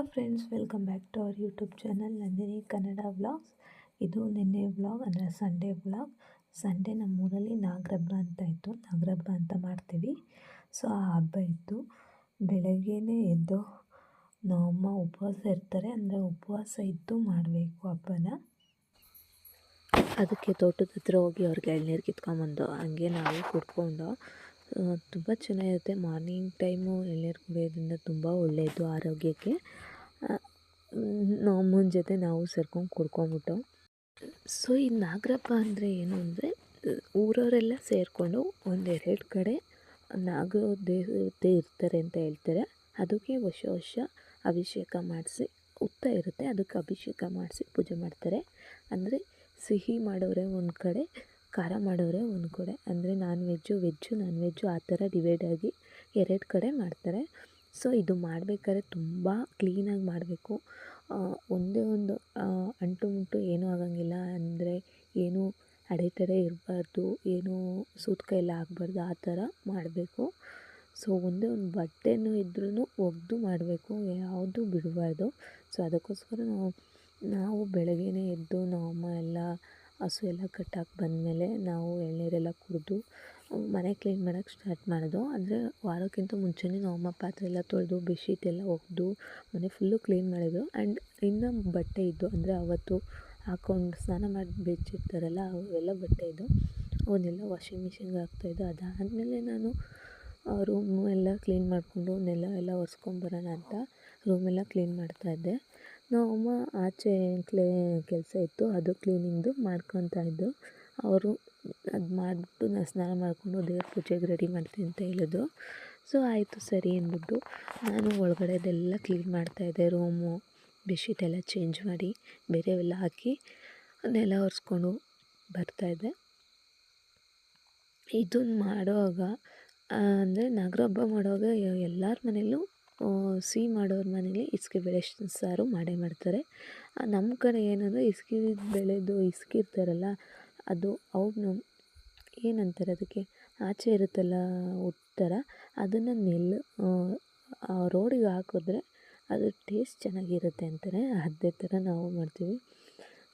Hello friends welcome back to our YouTube channel Nandini Kannada vlogs ಇದು ನಿನ್ನೆ vlog ಅಂದರೆ Sunday vlog Sunday ನಮ್ಮೂರಲ್ಲಿ ನಾಗರಬ್ಬ ಅಂತ ಇತ್ತು. ನಾಗರಹಬ್ಬ ಅಂತ ಮಾಡ್ತೀವಿ. ಸೊ ಆ ಹಬ್ಬ ಇತ್ತು. ಬೆಳಗ್ಗೆನೇ ಎದ್ದು ನಮ್ಮಮ್ಮ ಉಪವಾಸ ಇರ್ತಾರೆ. ಅಂದರೆ ಉಪವಾಸ ಇದ್ದು ಮಾಡಬೇಕು ಹಬ್ಬನ. ಅದಕ್ಕೆ ತೋಟದ ಹತ್ರ ಹೋಗಿ ಅವ್ರಿಗೆ ಎಳ್ನೀರು ಕಿತ್ಕೊಂಬಂದು, ಹಂಗೆ ನಾವು ಕುಡ್ಕೊಂಡು ತುಂಬ ಚೆನ್ನಾಗಿರುತ್ತೆ. ಮಾರ್ನಿಂಗ್ ಟೈಮು ಎಳ್ನೀರು ಕುಡಿಯೋದ್ರಿಂದ ತುಂಬ ಒಳ್ಳೆಯದು ಆರೋಗ್ಯಕ್ಕೆ. ನಮ್ಮನ ಜೊತೆ ನಾವು ಸೇರ್ಕೊಂಡು ಕುಡ್ಕೊಂಬಿಟ್ಟು ಸೊ ಈ ನಾಗರಪ್ಪ ಅಂದರೆ ಏನು ಅಂದರೆ, ಊರವರೆಲ್ಲ ಸೇರಿಕೊಂಡು ಒಂದೆರಡು ಕಡೆ ನಾಗರ ದೇವತೆ ಇರ್ತಾರೆ ಅಂತ ಹೇಳ್ತಾರೆ. ಅದಕ್ಕೆ ವರ್ಷ ವರ್ಷ ಅಭಿಷೇಕ ಮಾಡಿಸಿ ಉತ್ತ ಇರುತ್ತೆ. ಅದಕ್ಕೆ ಅಭಿಷೇಕ ಮಾಡಿಸಿ ಪೂಜೆ ಮಾಡ್ತಾರೆ. ಅಂದರೆ ಸಿಹಿ ಮಾಡೋರೆ ಒಂದು ಕಡೆ, ಖಾರ ಮಾಡೋರೆ ಒಂದು ಕಡೆ. ಅಂದರೆ non veg veg non veg ಆ ಥರ ಡಿವೈಡ್ ಆಗಿ ಎರಡು ಕಡೆ ಮಾಡ್ತಾರೆ. ಸೊ, ಇದು ಮಾಡಬೇಕಾದ್ರೆ ತುಂಬ ಕ್ಲೀನಾಗಿ ಮಾಡಬೇಕು. ಒಂದೇ ಒಂದು ಅಂಟು ಮುಂಟು ಏನೂ ಆಗೋಂಗಿಲ್ಲ. ಅಂದರೆ ಏನೂ ಅಡೆತಡೆ ಇರಬಾರ್ದು, ಏನೂ ಸೂತ್ಕ ಎಲ್ಲ ಆಗಬಾರ್ದು, ಆ ಥರ ಮಾಡಬೇಕು. ಸೊ, ಒಂದೇ ಒಂದು ಬಟ್ಟೆನೂ ಇದ್ರೂ ಒಗೆದು ಮಾಡಬೇಕು, ಯಾವುದೂ ಬಿಡಬಾರ್ದು. ಸೊ, ಅದಕ್ಕೋಸ್ಕರ ನಾವು ನಾವು ಬೆಳಗ್ಗೆನೇ ಎದ್ದು ನಮ್ಮಮ್ಮ ಎಲ್ಲ ಹಸು ಎಲ್ಲ ಕಟ್ಟಾಕಿ ಬಂದಮೇಲೆ ನಾವು ಎಳನೀರೆಲ್ಲ ಕುಡಿದು ಮನೆ ಕ್ಲೀನ್ ಮಾಡೋಕ್ಕೆ ಸ್ಟಾರ್ಟ್ ಮಾಡೋದು. ಅಂದರೆ ವಾರಕ್ಕಿಂತ ಮುಂಚೆನೇ ನಮ್ಮಮ್ಮ ಪಾತ್ರೆ ಎಲ್ಲ ತೊಳೆದು ಬೆಡ್ಶೀಟ್ ಎಲ್ಲ ಒಗೆದು, ಮನೆ ಫುಲ್ಲು ಕ್ಲೀನ್ ಮಾಡಿದ್ರು ಆ್ಯಂಡ್ ಇನ್ನು ಬಟ್ಟೆ ಇದ್ದು, ಅಂದರೆ ಅವತ್ತು ಹಾಕ್ಕೊಂಡು ಸ್ನಾನ ಮಾಡಿ ಬೆಚ್ಚಿರ್ತಾರಲ್ಲ ಅವೆಲ್ಲ ಬಟ್ಟೆ ಇದ್ದು, ಅವನ್ನೆಲ್ಲ ವಾಷಿಂಗ್ ಮಿಷಿನ್ಗೆ ಹಾಕ್ತಾಯಿದ್ದು ಅದಾದಮೇಲೆ ನಾನು ರೂಮು ಎಲ್ಲ ಕ್ಲೀನ್ ಮಾಡಿಕೊಂಡು, ನೆಲ ಎಲ್ಲ ಒರೆಸ್ಕೊಂಬರೋಣ ಅಂತ ರೂಮೆಲ್ಲ ಕ್ಲೀನ್ ಮಾಡ್ತಾಯಿದ್ದೆ ನಮ್ಮಮ್ಮ ಆಚೆ ಕ್ಲೇ ಕೆಲಸ ಇತ್ತು, ಅದು ಕ್ಲೀನಿಂಗ್ದು ಮಾಡ್ಕೊತಾ ಇದ್ದು, ಅವರು ಅದು ಮಾಡಿಬಿಟ್ಟು ನಾನು ಸ್ನಾನ ಮಾಡಿಕೊಂಡು ದೇವ್ರ ಪೂಜೆಗೆ ರೆಡಿ ಮಾಡ್ತೀನಿ ಅಂತ ಹೇಳಿದ್ರು ಸೊ ಆಯಿತು ಸರಿ ಅಂದ್ಬಿಟ್ಟು ನಾನು ಒಳಗಡೆದೆಲ್ಲ ಕ್ಲೀನ್ ಮಾಡ್ತಾಯಿದ್ದೆ ರೂಮು ಬೆಡ್ಶೀಟ್ ಎಲ್ಲ ಚೇಂಜ್ ಮಾಡಿ ಬೇರೆವೆಲ್ಲ ಹಾಕಿ ಅದನ್ನೆಲ್ಲ ಒರೆಸ್ಕೊಂಡು ಬರ್ತಾಯಿದ್ದೆ ಇದನ್ನು ಮಾಡುವಾಗ ಅಂದರೆ ನಾಗರ ಹಬ್ಬ ಮಾಡುವಾಗ ಎಲ್ಲರ ಮನೆಯಲ್ಲೂ ಸಿಹಿ ಮಾಡೋರ ಮನೇಲಿ ಇಸ್ಕಿ ಬೇಳೆ ಸಾರು ಮಾಡೇ ಮಾಡ್ತಾರೆ. ನಮ್ಮ ಕಡೆ ಏನಂದರೆ ಇಸ್ಕಿ ಬೆಳೆದು ಇಸ್ಕಿರ್ತಾರಲ್ಲ ಅದು ಅವ್ರನ್ನ ಏನಂತಾರೆ ಅದಕ್ಕೆ? ಆಚೆ ಇರುತ್ತಲ್ಲ ಉತ್ತರ? ಅದನ್ನು ನೆಲ್ಲು ರೋಡಿಗೆ ಹಾಕಿದ್ರೆ ಅದು ಟೇಸ್ಟ್ ಚೆನ್ನಾಗಿರುತ್ತೆ ಅಂತಾರೆ ಅದೇ ಥರ ನಾವು ಮಾಡ್ತೀವಿ.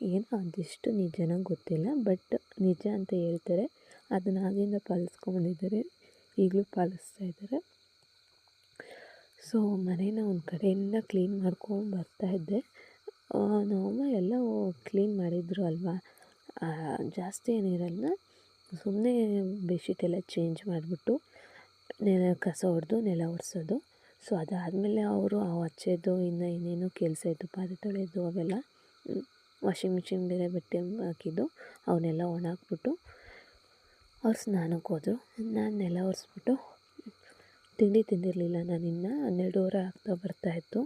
ಏನೋ ಅದೆಷ್ಟು ನಿಜನೋ ಗೊತ್ತಿಲ್ಲ ಬಟ್ ನಿಜ ಅಂತ ಹೇಳ್ತಾರೆ. ಅದನ್ನು ಆಗಿಂದ ಪಾಲಿಸ್ಕೊಂಬಂದಿದ್ದಾರೆ ಈಗಲೂ ಪಾಲಿಸ್ತಾ ಇದ್ದಾರೆ. ಸೊ ಮನೇನ ಒಂದು ಕಡೆಯಿಂದ ಕ್ಲೀನ್ ಮಾಡ್ಕೊಂಡು ಬರ್ತಾಯಿದ್ದೆ ನಮ್ಮಮ್ಮ ಎಲ್ಲ ಕ್ಲೀನ್ ಮಾಡಿದ್ರು ಅಲ್ವಾ? ಜಾಸ್ತಿ ಏನಿರಲ್ಲ. ಸುಮ್ಮನೆ ಬೆಡ್ಶೀಟ್ ಎಲ್ಲ ಚೇಂಜ್ ಮಾಡಿಬಿಟ್ಟು ನೆಲ ಕಸ ಹೊಡೆದು ನೆಲ ಒರೆಸೋದು. ಸೊ, ಅದಾದಮೇಲೆ ಅವರು ಆ ಹಚ್ಚೋದು ಇನ್ನು ಇನ್ನೇನು ಕೆಲಸ ಇತ್ತು, ಪಾತ್ರೆ ತೊಳೆಯೋದು ಅವೆಲ್ಲ ವಾಷಿಂಗ್ ಮಿಷಿನ್ ಬೇರೆ ಬಟ್ಟೆ ಹಾಕಿದ್ದು, ಅವನ್ನೆಲ್ಲ ಒಣಾಕ್ಬಿಟ್ಟು ಅವ್ರು ಸ್ನಾನಕ್ಕೆ ಹೋದರು. ನಾನು ನೆಲ ಒರೆಸ್ಬಿಟ್ಟು, ತಿಂಡಿ ತಿಂದಿರಲಿಲ್ಲ ನಾನು ಇನ್ನೂ ಹನ್ನೆರಡುವರೆ ಆಗ್ತಾ ಬರ್ತಾಯಿತ್ತು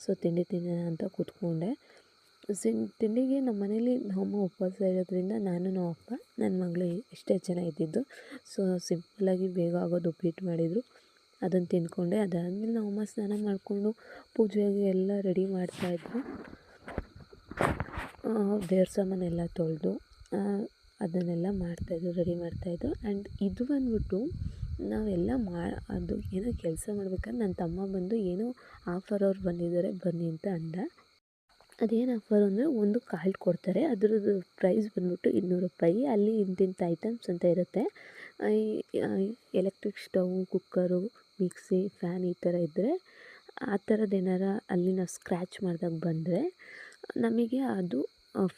ಸೊ, ತಿಂಡಿ ತಿನ್ನೋಣ ಅಂತ ಕೂತ್ಕೊಂಡೆ. ತಿಂಡಿಗೆ ನಮ್ಮ ಮನೇಲಿ ನಮ್ಮಮ್ಮ ಉಪವಾಸ ಇರೋದ್ರಿಂದ ನಾನು, ನಮ್ಮ ಅಪ್ಪ, ನನ್ನ ಮಗಳು ಇಷ್ಟೇ ಜನ ಇದ್ದಿದ್ದು ಸೊ ಸಿಂಪಲ್ಲಾಗಿ ಬೇಗ ಆಗೋದು ಉಪ್ಪಿಟ್ಟು ಮಾಡಿದರು. ಅದನ್ನು ತಿಂದ್ಕೊಂಡೆ. ಅದಾದಮೇಲೆ ನಮ್ಮಮ್ಮ ಸ್ನಾನ ಮಾಡಿಕೊಂಡು ಪೂಜೆಗೆ ಎಲ್ಲ ರೆಡಿ ಮಾಡ್ತಾಯಿದ್ರು ದೇವ್ರ ಸಾಮಾನೆಲ್ಲ ತೊಳೆದು ಅದನ್ನೆಲ್ಲ ಮಾಡ್ತಾಯಿದ್ರು ರೆಡಿ ಮಾಡ್ತಾಯಿದ್ರು ಆ್ಯಂಡ್ ಇದು ಬಂದ್ಬಿಟ್ಟು ನಾವೆಲ್ಲ ಮಾ, ಅದು ಏನೋ ಕೆಲಸ ಮಾಡ್ಬೇಕಾದ್ರೆ ನನ್ನ ತಮ್ಮ ಬಂದು ಏನೋ ಆಫರ್ ಅವ್ರು ಬಂದಿದ್ದಾರೆ, ಬನ್ನಿ ಅಂತ ಅಂದ. ಅದೇನು ಆಫರ್ ಅಂದರೆ ಒಂದು ಕಾರ್ಡ್ ಕೊಡ್ತಾರೆ. ಅದ್ರದ್ದು ಪ್ರೈಸ್ ಬಂದುಬಿಟ್ಟು ಇನ್ನೂರು ರೂಪಾಯಿ. ಅಲ್ಲಿ ಇಂತಿಂಥ ಐಟಮ್ಸ್ ಅಂತ ಇರುತ್ತೆ. Electric stove cooker mixie fan ಈ ಥರ ಇದ್ದರೆ ಆ ಥರದ್ದು ಏನಾರ ಅಲ್ಲಿ ನಾವು ಸ್ಕ್ರ್ಯಾಚ್ ಮಾಡಿದಾಗ ಬಂದರೆ ನಮಗೆ ಅದು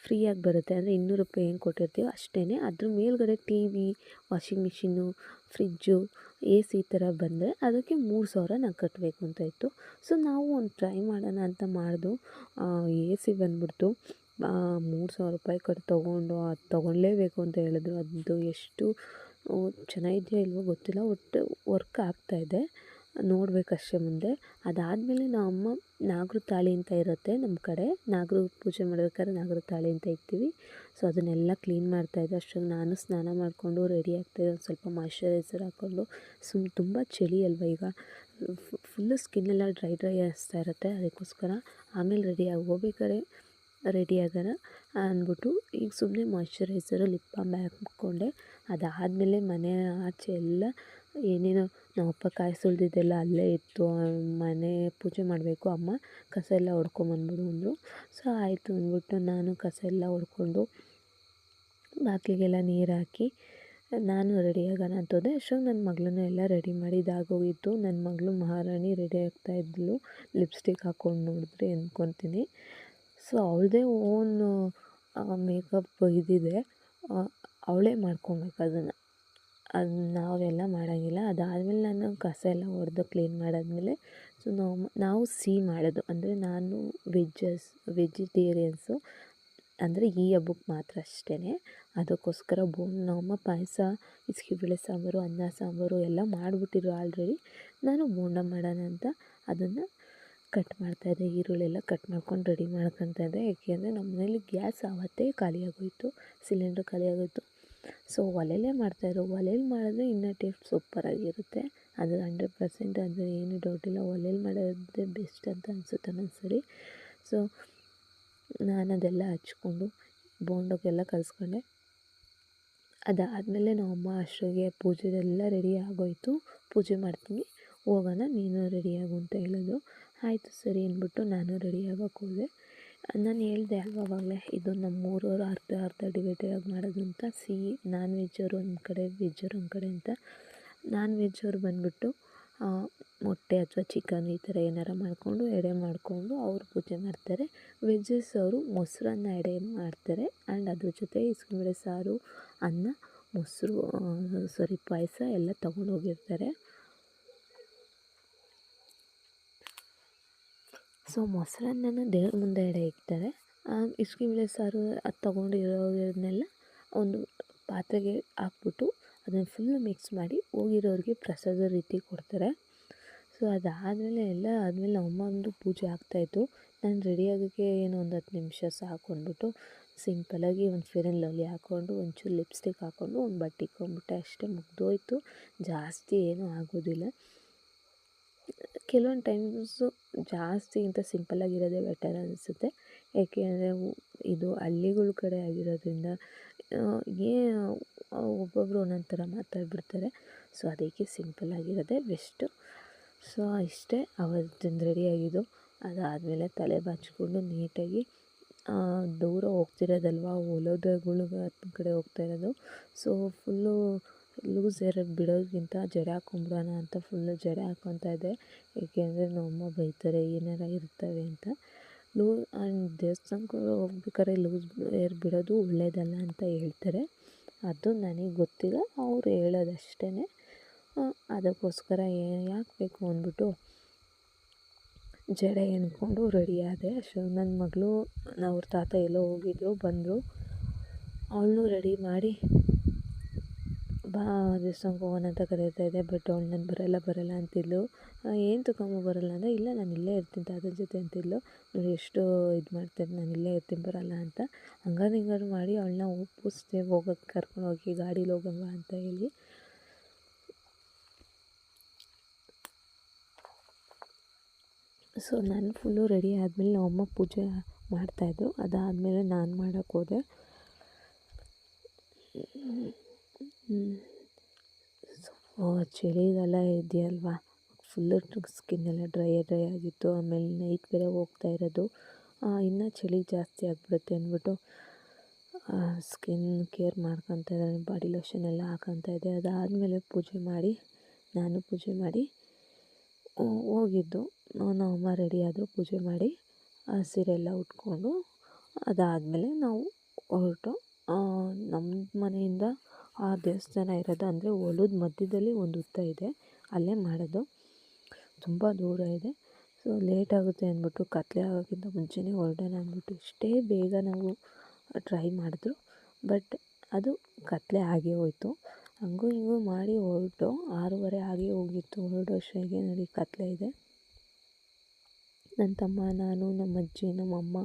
ಫ್ರೀಯಾಗಿ ಬರುತ್ತೆ. ಅಂದರೆ ಇನ್ನೂರು ರೂಪಾಯಿ ಏನು ಕೊಟ್ಟಿರ್ತೀವೋ ಅಷ್ಟೇ ಅದ್ರ ಮೇಲುಗಡೆ T V washing machine fridge A C ಥರ ಬಂದರೆ ಅದಕ್ಕೆ ಮೂರು ಸಾವಿರ ನಾವು ಕಟ್ಟಬೇಕು ಅಂತ ಇತ್ತು. ಸೊ ನಾವು ಒಂದು ಟ್ರೈ ಮಾಡೋಣ ಅಂತ ಮಾಡಿದು ಎ ಸಿ ಬಂದ್ಬಿಡ್ತು. ಮೂರು ಸಾವಿರ ರೂಪಾಯಿ ಕೊಟ್ಟು ತೊಗೊಂಡು, ಅದು ತೊಗೊಳ್ಳೇಬೇಕು ಅಂತ ಹೇಳಿದ್ರು. ಅದು ಎಷ್ಟು ಚೆನ್ನಾಗಿದೆಯೋ ಇಲ್ವೋ ಗೊತ್ತಿಲ್ಲ. ಒಟ್ಟು ವರ್ಕ್ ಆಗ್ತಾಯಿದೆ ನೋಡಬೇಕಷ್ಟೇ ಮುಂದೆ. ಅದಾದಮೇಲೆ ನಮ್ಮಮ್ಮ ನಾಗರ ತಾಳಿ ಅಂತ ಇರುತ್ತೆ ನಮ್ಮ ಕಡೆ. ನಾಗರ ಪೂಜೆ ಮಾಡ್ಬೇಕಾದ್ರೆ ನಾಗರ ತಾಳಿ ಅಂತ ಇಕ್ತೀವಿ ಸೊ ಅದನ್ನೆಲ್ಲ ಕ್ಲೀನ್ ಮಾಡ್ತಾಯಿದ್ದೆ ಅಷ್ಟೊಂದು ನಾನು ಸ್ನಾನ ಮಾಡಿಕೊಂಡು ರೆಡಿ ಆಗ್ತಾಯಿದ್ದೆ ಒಂದು ಸ್ವಲ್ಪ ಮಾಯ್ಶ್ಚರೈಸರ್ ಹಾಕ್ಕೊಂಡು ಸುಮ್ ತುಂಬ ಚಳಿ ಅಲ್ವ ಈಗ. ಫುಲ್ಲು ಸ್ಕಿನ್ನೆಲ್ಲ ಡ್ರೈ ಡ್ರೈ ಅನಿಸ್ತಾ ಇರುತ್ತೆ ಅದಕ್ಕೋಸ್ಕರ. ಆಮೇಲೆ ರೆಡಿಯಾಗಿ ಹೋಗ್ಬೇಕಾದ್ರೆ ರೆಡಿ ಆಗೋಣ ಅಂದ್ಬಿಟ್ಟು ಈಗ ಸುಮ್ಮನೆ ಮಾಯ್ಶ್ಚರೈಸರು ಲಿಪ್ ಬಾಮ್ ಹಾಕ್ಕೊಂಡೆ. ಅದಾದಮೇಲೆ ಮನೆ ಆಚೆ ಎಲ್ಲ ಏನೇನೋ ನಮ್ಮಪ್ಪ ಕಾಯಿ ಸುಲಿದಿದ್ದೆಲ್ಲ ಅಲ್ಲೇ ಇತ್ತು ಮನೆ ಪೂಜೆ ಮಾಡಬೇಕು, ಅಮ್ಮ ಕಸ ಎಲ್ಲ ಹೊಡ್ಕೊಂಬಂದ್ಬಿಡು ಅಂದರು. ಸೊ ಆಯಿತು ಅಂದ್ಬಿಟ್ಟು ನಾನು ಕಸ ಎಲ್ಲ ಹೊಡ್ಕೊಂಡು ಬಾಗಿಲಿಗೆಲ್ಲ ನೀರು ಹಾಕಿ ನಾನು ರೆಡಿ ಆಗೋಣ ಅಂತ ಹೋದೆ ಅಷ್ಟೊಂದು ನನ್ನ ಮಗಳನ್ನೂ ಎಲ್ಲ ರೆಡಿ ಮಾಡಿ ಇದಾಗೋಗಿತ್ತು ನನ್ನ ಮಗಳು ಮಹಾರಾಣಿ ರೆಡಿ ಆಗ್ತಾ ಇದ್ಲು. ಲಿಪ್ಸ್ಟಿಕ್ ಹಾಕ್ಕೊಂಡು ನೋಡಿದ್ರೆ ಅಂದ್ಕೊತೀನಿ ಸೊ ಅವಳದೇ ಓನ್ ಮೇಕಪ್ ಇದಿದೆ. ಅವಳೇ ಮಾಡ್ಕೊಬೇಕು ಅದನ್ನು. ಅದು ನಾವೆಲ್ಲ ಮಾಡೋಂಗಿಲ್ಲ. ಅದಾದಮೇಲೆ ನಾನು ಕಸ ಎಲ್ಲ ಹೊಡೆದು ಕ್ಲೀನ್ ಮಾಡಾದಮೇಲೆ ಸೊ ನಾವು ನಾವು ಸಿಹಿ ಮಾಡೋದು. ಅಂದರೆ ನಾನು ವೆಜ್ಜಸ್ ವೆಜಿಟೇರಿಯನ್ಸು ಅಂದರೆ ಈ ಹಬ್ಬಕ್ಕೆ ಮಾತ್ರ ಅಷ್ಟೇ ಅದಕ್ಕೋಸ್ಕರ ಬೋನ್ ನಮ್ಮಮ್ಮ ಪಾಯಸ ಬೇಳೆ ಸಾಂಬಾರು, ಅನ್ನ ಸಾಂಬಾರು ಎಲ್ಲ ಮಾಡಿಬಿಟ್ಟಿರು ಆಲ್ರೆಡಿ ನಾನು ಬೋಂಡ ಮಾಡೋಣ ಅಂತ ಅದನ್ನು ಕಟ್ ಮಾಡ್ತಾಯಿದ್ದೆ ಈರುಳ್ಳಿ ಎಲ್ಲ ಕಟ್ ಮಾಡ್ಕೊಂಡು ರೆಡಿ ಮಾಡ್ಕೊತಾ ಇದ್ದೆ. ಯಾಕೆಂದರೆ ನಮ್ಮ ಮನೇಲಿ ಗ್ಯಾಸ್ ಆವತ್ತೇ ಖಾಲಿಯಾಗೋಯಿತು ಸಿಲಿಂಡ್ರ್ ಖಾಲಿಯಾಗೋಯಿತು. ಸೊ ಒಲೆಯಲ್ಲೇ ಇರೋ. ಒಲೆಯಲ್ಲಿ ಮಾಡಿದ್ರೆ ಇನ್ನೂ ಟೇಸ್ಟ್ ಸೂಪರಾಗಿರುತ್ತೆ ಅದು ಹಂಡ್ರೆಡ್ ಪರ್ಸೆಂಟ್ ಅದು ಏನು ಡೌಟ್ ಇಲ್ಲ. ಒಲೆಯಲ್ಲಿ ಮಾಡೋದೇ ಬೆಸ್ಟ್ ಅಂತ ಅನಿಸುತ್ತೆ ಒಂದೊಂದು ಸರಿ ಸೊ ನಾನು ಅದೆಲ್ಲ ಹಚ್ಕೊಂಡು ಬೋಂಡಕ್ಕೆಲ್ಲ ಕಲಿಸ್ಕೊಂಡೆ. ಅದಾದಮೇಲೆ ನಮ್ಮಮ್ಮ ಅಷ್ಟೊಗೆ ಪೂಜೆದೆಲ್ಲ ರೆಡಿ ಆಗೋಯಿತು. ಪೂಜೆ ಮಾಡ್ತೀನಿ. ಹೋಗೋಣ, ನೀನು ರೆಡಿಯಾಗು ಅಂತ ಹೇಳೋದು. ಆಯಿತು ಸರಿ ಅಂದ್ಬಿಟ್ಟು ನಾನು ರೆಡಿಯಾಗೋಕೆ ಹೋದೆ. ನಾನು ಹೇಳಿದೆ ಅಲ್ವ ಇದು ನಮ್ಮೂರವ್ರು ಅರ್ಧ ಅರ್ಧ ಡಿವೈಡೆಡ್ ಮಾಡೋದು ಅಂತ ಸಿಹಿ ನಾನ್ ವೆಜ್ಜವರು ಒಂದು ಕಡೆ ವೆಜ್ಜವರು ಒಂದು ಕಡೆ ಅಂತ. ನಾನ್ ವೆಜ್ಜವರು ಬಂದುಬಿಟ್ಟು ಮೊಟ್ಟೆ ಅಥವಾ ಚಿಕನ್ ಈ ಥರ ಏನಾರು ಮಾಡಿಕೊಂಡು, ಎಡೆ ಮಾಡಿಕೊಂಡು ಅವರು ಪೂಜೆ ಮಾಡ್ತಾರೆ. ವೆಜ್ಜಸ್ ಅವರು ಮೊಸರನ್ನ ಎಡೆ ಮಾಡ್ತಾರೆ. ಆ್ಯಂಡ್ ಅದ್ರ ಜೊತೆ ಇಸ್ಕೊಂಬಳೆ ಸಾರು ಅನ್ನ, ಮೊಸರು ಸಾರಿ ಪಾಯಸ ಎಲ್ಲ ತೊಗೊಂಡೋಗಿರ್ತಾರೆ ಸೊ ಮೊಸರನ್ನನ ದೇವ್ರ ಮುಂದೆ ಎಡೆ ಇಡ್ತಾರೆ. ಇಸ್ಕಿಬೇಳೆ ಸಾರು ಅದು ತೊಗೊಂಡಿರೋದನ್ನೆಲ್ಲ ಒಂದು ಪಾತ್ರೆಗೆ ಹಾಕ್ಬಿಟ್ಟು ಅದನ್ನು ಫುಲ್ಲು ಮಿಕ್ಸ್ ಮಾಡಿ ಹೋಗಿರೋರಿಗೆ ಪ್ರಸಾದ ರೀತಿ ಕೊಡ್ತಾರೆ. ಸೊ ಅದಾದಮೇಲೆ ಎಲ್ಲ ಆದಮೇಲೆ ಒಂದು ಪೂಜೆ ಆಗ್ತಾಯಿತ್ತು ನಾನು ರೆಡಿ ಆಗೋಕ್ಕೆ ಏನು ಒಂದು ಹತ್ತು ನಿಮಿಷ ಸಾಕು ಅಂದ್ಬಿಟ್ಟು ಸಿಂಪಲಾಗಿ ಒಂದು ಫೇರ್ ಆ್ಯಂಡ್ ಲವ್ಲಿ ಹಾಕ್ಕೊಂಡು ಒಂಚೂರು ಲಿಪ್ಸ್ಟಿಕ್ ಹಾಕ್ಕೊಂಡು ಒಂದು ಬಟ್ಟೆ ಇಕ್ಕೊಂಬಿಟ್ಟೆ ಅಷ್ಟೇ ಮುಗ್ದೋಯ್ತು. ಜಾಸ್ತಿ ಏನೂ ಆಗೋದಿಲ್ಲ. ಕೆಲವೊಂದು ಟೈಮ್ಸು ಜಾಸ್ತಿ ಇಂಥ ಸಿಂಪಲ್ಲಾಗಿರೋದೇ ಬೆಟರ್ ಅನಿಸುತ್ತೆ. ಏಕೆಂದರೆ ಇದು ಹಳ್ಳಿಗಳ ಕಡೆ ಆಗಿರೋದ್ರಿಂದ ಏ ಒಬ್ಬೊಬ್ಬರು ಒಂದೊಂದು ಥರ ಮಾತಾಡ್ಬಿಡ್ತಾರೆ. ಸೊ ಅದಕ್ಕೆ ಸಿಂಪಲ್ಲಾಗಿರೋದೇ ಬೆಸ್ಟು ಸೊ ಇಷ್ಟೇ ಅವತ್ತಿಂದು ರೆಡಿಯಾಗಿದ್ದು ಅದಾದಮೇಲೆ ತಲೆ ಬಾಚಿಕೊಂಡು ನೀಟಾಗಿ ದೂರ ಹೋಗ್ತಿರೋದಲ್ವ ಹೊಲದಗಳ್ಗೆ ಕಡೆ ಹೋಗ್ತಾ ಇರೋದು. ಸೊ ಫುಲ್ಲು ಲೂಸ್ ಹೇರ್ ಬಿಡೋದಕ್ಕಿಂತ ಜಡೆ ಹಾಕೊಂಬಿಡೋಣ ಅಂತ ಫುಲ್ಲು ಜಡೆ ಹಾಕ್ಕೊತಾ ಇದ್ದೆ ಏಕೆಂದರೆ ನಮ್ಮಮ್ಮ ಬೈತಾರೆ ಏನಾರ ಇರ್ತವೆ ಅಂತ. ಲೂ ಆ್ಯಂಡ್ ದೇವಸ್ಥಾನಕ್ಕೆ ಹೋಗ್ಬೇಕಾದ್ರೆ ಲೂಸ್ ಏರ್ ಬಿಡೋದು ಒಳ್ಳೆಯದಲ್ಲ ಅಂತ ಹೇಳ್ತಾರೆ. ಅದು ನನಗೆ ಗೊತ್ತಿಲ್ಲ, ಅವ್ರು ಹೇಳೋದಷ್ಟೇ ಅದಕ್ಕೋಸ್ಕರ ಯಾಕೆ ಬೇಕು ಅಂದ್ಬಿಟ್ಟು ಜಡೆ ಎಣ್ಕೊಂಡು ರೆಡಿ ಆದೆ. ಅಷ್ಟು ನನ್ನ ಮಗಳು ಅವ್ರ ತಾತ ಎಲ್ಲೋ ಹೋಗಿದ್ರು, ಬಂದರು. ಅವಳನ್ನೂ ರೆಡಿ ಮಾಡಿ ಬಾ ದೇವಸ್ಥಾನಕ್ಕೆ ಅಂತ ಕರೀತಾಯಿದ್ದೆ ಬಟ್ ಅವಳು ನಾನು ಬರೋಲ್ಲ ಬರೋಲ್ಲ ಅಂತಿದ್ಲು. ಏನು ತಗೊಂಬ ಬರೋಲ್ಲ ಅಂದರೆ, ಇಲ್ಲ, ನಾನು ಇಲ್ಲೇ ಇರ್ತೀನಿ ತಾತನ ಜೊತೆ ಅಂತಿದ್ಲು. ನೋಡಿ, ಎಷ್ಟು ಇದು ಮಾಡ್ತಾರೆ, ನಾನು ಇಲ್ಲೇ ಇರ್ತೀನಿ, ಬರೋಲ್ಲ ಅಂತ. ಹಂಗಾರು ಹಿಂಗಾರು ಮಾಡಿ ಅವಳನ್ನ ಒಪ್ಪಿಸ್ದೆ ಹೋಗೋಕ್ಕೆ ಕರ್ಕೊಂಡು ಹೋಗಿ, ಗಾಡೀಲಿ ಹೋಗಮ್ಮ ಅಂತ ಹೇಳಿ. ಸೊ ನಾನು ಫುಲ್ಲು ರೆಡಿ ಆದಮೇಲೆ ನಮ್ಮಮ್ಮ ಪೂಜೆ ಮಾಡ್ತಾಯಿದ್ರು ಅದಾದಮೇಲೆ ನಾನು ಮಾಡೋಕ್ಕೆ ಹೋದೆ. ಚಳಿಗಾಲ ಇದೆಯಲ್ವಾ? ಫುಲ್ಲು ಸ್ಕಿನ್ ಎಲ್ಲ ಡ್ರೈ ಡ್ರೈ ಆಗಿತ್ತು. ಆಮೇಲೆ ನೈಟ್ ಬೇರೆ ಹೋಗ್ತಾ ಇರೋದು. ಇನ್ನೂ ಚಳಿ ಜಾಸ್ತಿ ಆಗಿಬಿಡುತ್ತೆ ಅಂದ್ಬಿಟ್ಟು ಸ್ಕಿನ್ ಕೇರ್ ಮಾಡ್ಕೊತಾ ಇದ್ದಾರೆ ಬಾಡಿ ಲೋಷನ್ ಎಲ್ಲ ಹಾಕೊತಾ ಇದ್ದೆ ಅದಾದಮೇಲೆ ಪೂಜೆ ಮಾಡಿ, ನಾನು ಪೂಜೆ ಮಾಡಿ ಹೋಗಿದ್ದು. ನಮ್ಮಮ್ಮ ರೆಡಿ ಆದರು ಪೂಜೆ ಮಾಡಿ, ಆ, ಸೀರೆ ಎಲ್ಲ ಉಟ್ಕೊಂಡು, ಅದಾದಮೇಲೆ ನಾವು ಹೊರಟು ನಮ್ಮ ಮನೆಯಿಂದ ಆ ದೇವಸ್ಥಾನ ಇರೋದು ಅಂದರೆ ಹೊಲದ ಮಧ್ಯದಲ್ಲಿ ಒಂದು ಹುತ್ತ ಇದೆ, ಅಲ್ಲೇ ಮಾಡೋದು. ತುಂಬ ದೂರ ಇದೆ. ಸೊ, ಲೇಟ್ ಆಗುತ್ತೆ ಅಂದ್ಬಿಟ್ಟು ಕತ್ಲೆ ಆಗೋಕ್ಕಿಂತ ಮುಂಚೆನೇ ಹೊರಡೋಣ ಅಂದ್ಬಿಟ್ಟು ಇಷ್ಟೇ ಬೇಗ ನಾವು ಟ್ರೈ ಮಾಡಿದ್ರು. ಬಟ್ ಅದು ಕತ್ಲೆ ಆಗೇ ಹೋಯ್ತು. ಹಂಗೂ ಹಿಂಗೂ ಮಾಡಿ ಹೊರಟು, ಆರೂವರೆ ಆಗೇ ಹೋಗಿತ್ತು. ಹೊರಡೋಷ್ಟೊತ್ತಿಗೆ ನೋಡಿ ಕತ್ಲೆ ಇದೆ. ನನ್ನ ತಮ್ಮ, ನಾನು, ನಮ್ಮ ಅಜ್ಜಿ, ನಮ್ಮ ಅಮ್ಮ,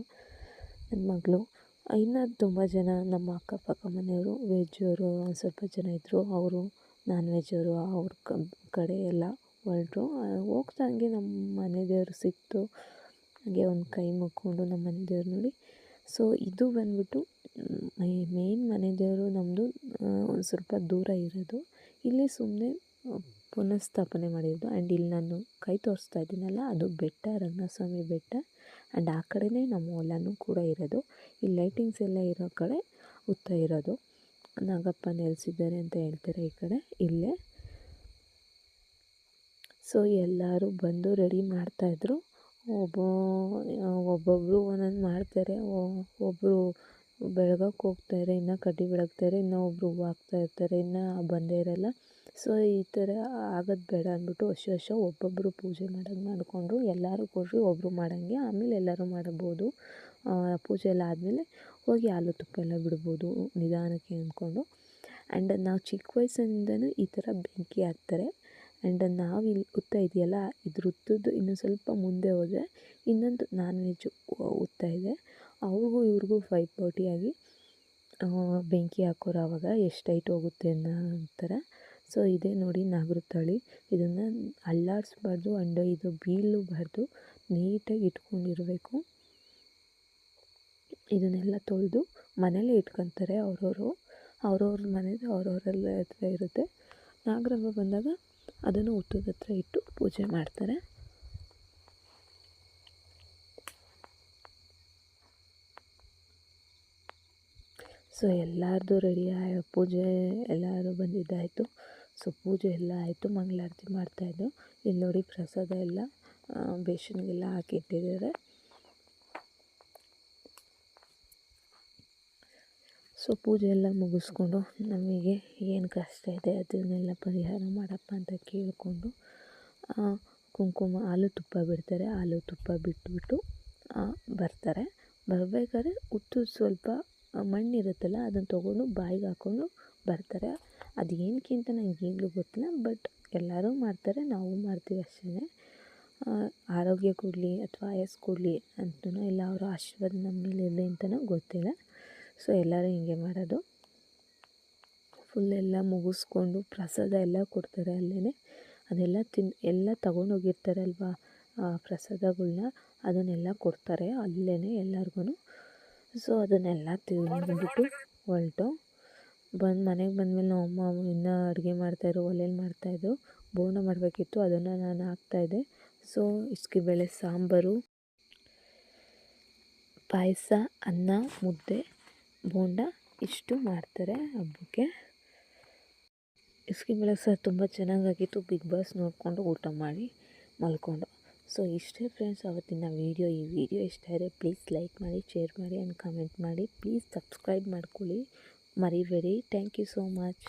ನನ್ನ ಮಗಳು ಇನ್ನೂ ತುಂಬ ಜನ ನಮ್ಮ ಅಕ್ಕಪಕ್ಕ ಮನೆಯವರು ವೆಜ್ಜವರು ಒಂದು ಸ್ವಲ್ಪ ಜನ ಇದ್ದರು ಅವರು ನಾನ್ ವೆಜ್ಜವರು ಅವ್ರ ಕಡೆ ಎಲ್ಲ ಹೊರಟ್ರು. ಹೋಗ್ತಾ ಹಂಗೆ ನಮ್ಮ ಮನೆ ದೇವರು ಸಿಕ್ತು. ಹಾಗೆ ಒಂದು ಕೈ ಮುಕ್ಕೊಂಡು ನಮ್ಮ ಮನೆ ದೇವ್ರು ನೋಡಿ. ಸೊ ಇದು ಬಂದ್ಬಿಟ್ಟು ಮೇಯ್ನ್ ಮನೆ ದೇವರು ನಮ್ಮದು ಒಂದು ಸ್ವಲ್ಪ ದೂರ ಇರೋದು. ಇಲ್ಲಿ ಸುಮ್ಮನೆ ಪುನಃಸ್ಥಾಪನೆ ಮಾಡಿರೋದು ಆ್ಯಂಡ್ ಇಲ್ಲಿ ನಾನು ಕೈ ತೋರಿಸ್ತಾ ಇದ್ದೀನಲ್ಲ, ಅದು ಬೆಟ್ಟ, ರಂಗಸ್ವಾಮಿ ಬೆಟ್ಟ. ಆ್ಯಂಡ್ ಆ ಕಡೆನೇ ನಮ್ಮ ಹೊಲನೂ ಕೂಡ ಇರೋದು. ಈ ಲೈಟಿಂಗ್ಸ್ ಎಲ್ಲ ಇರೋ ಕಡೆ ಉತ್ತ ಇರೋದು. ನಾಗಪ್ಪ ನೆಲೆಸಿದ್ದಾರೆ ಅಂತ ಹೇಳ್ತಾರೆ ಈ ಕಡೆ, ಇಲ್ಲೇ. ಸೊ ಎಲ್ಲರೂ ಬಂದು ರೆಡಿ ಮಾಡ್ತಾಯಿದ್ರು ಒಬ್ಬ ಒಬ್ಬೊಬ್ಬರು ಒಂದೊಂದು ಮಾಡ್ತಾರೆ. ಒಬ್ಬರು ಬೆಳಗಕ್ಕೆ ಹೋಗ್ತಾರೆ, ಇನ್ನು ಕಡ್ಡಿ ಬೆಳಗ್ತಾರೆ, ಇನ್ನೂ ಒಬ್ಬರು ಹೂವು ಹಾಕ್ತಾ ಇರ್ತಾರೆ, ಇನ್ನು ಬಂದೇ ಇರೋಲ್ಲ. ಸೊ, ಈ ಥರ ಆಗೋದು ಬೇಡ ಅಂದ್ಬಿಟ್ಟು ವರ್ಷ ವರ್ಷ ಒಬ್ಬೊಬ್ಬರು ಪೂಜೆ ಮಾಡೋದು ಮಾಡಿಕೊಂಡ್ರು ಎಲ್ಲರೂ ಕೊಡ್ರಿ ಒಬ್ಬರು ಮಾಡೋಂಗೆ, ಆಮೇಲೆ ಎಲ್ಲರೂ ಮಾಡಬೋದು. ಪೂಜೆ ಎಲ್ಲ ಆದಮೇಲೆ ಹೋಗಿ ಹಾಲು ತುಪ್ಪ ಎಲ್ಲ ಬಿಡ್ಬೋದು ನಿಧಾನಕ್ಕೆ ಅಂದ್ಕೊಂಡು. ಆ್ಯಂಡ್ ನಾವು ಚಿಕ್ಕ ವಯಸ್ಸಿನಿಂದನೂ ಈ ಥರ ಬೆಂಕಿ ಹಾಕ್ತಾರೆ. ಆ್ಯಂಡ್ ನಾವು ಇಲ್ಲಿ ಉತ್ತ ಇದೆಯಲ್ಲ, ಇದ್ರ ಉತ್ತದ್ದು ಇನ್ನೂ ಸ್ವಲ್ಪ ಮುಂದೆ ಹೋದರೆ ಇನ್ನೊಂದು ನಾನ್ ವೆಜ್ ಉತ್ತ ಇದೆ. ಅವ್ರಿಗೂ ಇವ್ರಿಗೂ ಪೈಪೋಟಿಯಾಗಿ ಬೆಂಕಿ ಹಾಕೋರು ಆವಾಗ ಎಷ್ಟು ಹೈಟ್ ಹೋಗುತ್ತೆ ಅನ್ನೋ ಥರ ಸೊ ಇದೆ ನೋಡಿ ನಾಗರ ತಳಿ ಇದನ್ನು ಅಲ್ಲಾಡಿಸ್ಬಾರ್ದು ಆ್ಯಂಡ್ ಇದು ಬೀಳಬಾರ್ದು. ನೀಟಾಗಿ ಇಟ್ಕೊಂಡಿರಬೇಕು. ಇದನ್ನೆಲ್ಲ ತೊಳೆದು ಮನೇಲೇ ಇಟ್ಕೊತಾರೆ ಅವ್ರವರು. ಅವ್ರವ್ರ ಮನೇದು ಅವ್ರವ್ರಲ್ಲೇ ಹತ್ರ ಇರುತ್ತೆ. ನಾಗರಹಬ್ಬ ಬಂದಾಗ ಅದನ್ನು ಹುಟ್ಟದ ಹತ್ರ ಇಟ್ಟು ಪೂಜೆ ಮಾಡ್ತಾರೆ. ಸೊ ಎಲ್ಲರದ್ದು ರೆಡಿ ಪೂಜೆ ಎಲ್ಲರೂ ಬಂದಿದ್ದಾಯಿತು. ಸೊ ಪೂಜೆ ಎಲ್ಲ ಆಯಿತು, ಮಂಗಳಾರತಿ ಮಾಡ್ತಾಯಿದ್ದು ಇಲ್ಲಿ ನೋಡಿ ಪ್ರಸಾದ ಎಲ್ಲ ಬೇಷನ್ಗೆಲ್ಲ ಹಾಕಿಟ್ಟಿದ್ದಾರೆ. ಸೊ ಪೂಜೆ ಎಲ್ಲ ಮುಗಿಸ್ಕೊಂಡು ನಮಗೆ ಏನು ಕಷ್ಟ ಇದೆ ಅದನ್ನೆಲ್ಲ ಪರಿಹಾರ ಮಾಡಪ್ಪ ಅಂತ ಕೇಳಿಕೊಂಡು ಕುಂಕುಮ ಹಾಲು ತುಪ್ಪ ಬಿಡ್ತಾರೆ. ಹಾಲು ತುಪ್ಪ ಬಿಟ್ಬಿಟ್ಟು ಬರ್ತಾರೆ. ಬರಬೇಕಾದ್ರೆ ಹುತ್ತು ಸ್ವಲ್ಪ ಮಣ್ಣಿರುತ್ತಲ್ಲ ಅದನ್ನು ತೊಗೊಂಡು ಬಾಯಿಗೆ ಹಾಕ್ಕೊಂಡು ಬರ್ತಾರೆ. ಅದು ಏನಕ್ಕೆ ಅಂತ ನನಗೆ ಈಗಲೂ ಗೊತ್ತಿಲ್ಲ, ಬಟ್ ಎಲ್ಲರೂ ಮಾಡ್ತಾರೆ, ನಾವು ಮಾಡ್ತೀವಿ ಅಷ್ಟೇ ಆರೋಗ್ಯ ಕೊಡಲಿ ಅಥವಾ ಆಯಸ್ಸು ಕೊಡಲಿ ಅಂತನೋ ಇಲ್ಲ, ಅವರ ಆಶೀರ್ವಾದ ನಮ್ಮ ಮೇಲೆ ಇರಲಿ ಅಂತನೋ ಗೊತ್ತಿಲ್ಲ. ಸೊ, ಎಲ್ಲರೂ ಹಿಂಗೆ ಮಾಡೋದು. ಫುಲ್ ಎಲ್ಲ ಮುಗಿಸ್ಕೊಂಡು ಪ್ರಸಾದ ಎಲ್ಲ ಕೊಡ್ತಾರೆ ಅಲ್ಲೇ ಅದೆಲ್ಲ ತಿನ್, ಎಲ್ಲ ತಗೊಂಡೋಗಿರ್ತಾರಲ್ವ ಪ್ರಸಾದಗಳನ್ನ ಅದನ್ನೆಲ್ಲ ಕೊಡ್ತಾರೆ ಅಲ್ಲೇ ಎಲ್ಲರಿಗೂ ಸೊ, ಅದನ್ನೆಲ್ಲ ತಿಂದ್ಬಿಟ್ಟು ಹೊರಟು. ಬಂದು ಮನೆಗೆ ಬಂದಮೇಲೆ ನಮ್ಮ ಅಮ್ಮ ಇನ್ನೂ ಅಡುಗೆ ಮಾಡ್ತಾಯಿದ್ರು ಒಲೆಯಲ್ಲಿ ಮಾಡ್ತಾಯಿದ್ರು ಬೋಂಡ ಮಾಡಬೇಕಿತ್ತು, ಅದನ್ನು ನಾನು ಹಾಕ್ತಾಯಿದ್ದೆ. ಸೊ ಬೇಳೆ, ಸಾಂಬಾರು, ಪಾಯಸ, ಅನ್ನ, ಮುದ್ದೆ, ಬೋಂಡ ಇಷ್ಟು ಮಾಡ್ತಾರೆ ಹಬ್ಬಕ್ಕೆ. ಬೆಳೆ ಸಹ ತುಂಬ ಚೆನ್ನಾಗಾಗಿತ್ತು. ಬಿಗ್ ಬಾಸ್ ನೋಡಿಕೊಂಡು ಊಟ ಮಾಡಿ ಮಲ್ಕೊಂಡು ಸೊ, ಇಷ್ಟೇ ಫ್ರೆಂಡ್ಸ್ ಅವತ್ತಿನ ವೀಡಿಯೋ ಈ ವಿಡಿಯೋ ಇಷ್ಟ ಆದರೆ ಪ್ಲೀಸ್ ಲೈಕ್ ಮಾಡಿ ಶೇರ್ ಮಾಡಿ ಆ್ಯಂಡ್ ಕಮೆಂಟ್ ಮಾಡಿ. ಪ್ಲೀಸ್ ಸಬ್ಸ್ಕ್ರೈಬ್ ಮಾಡ್ಕೊಳ್ಳಿ. ಮರಿಬೇಡಿ. Thank you so much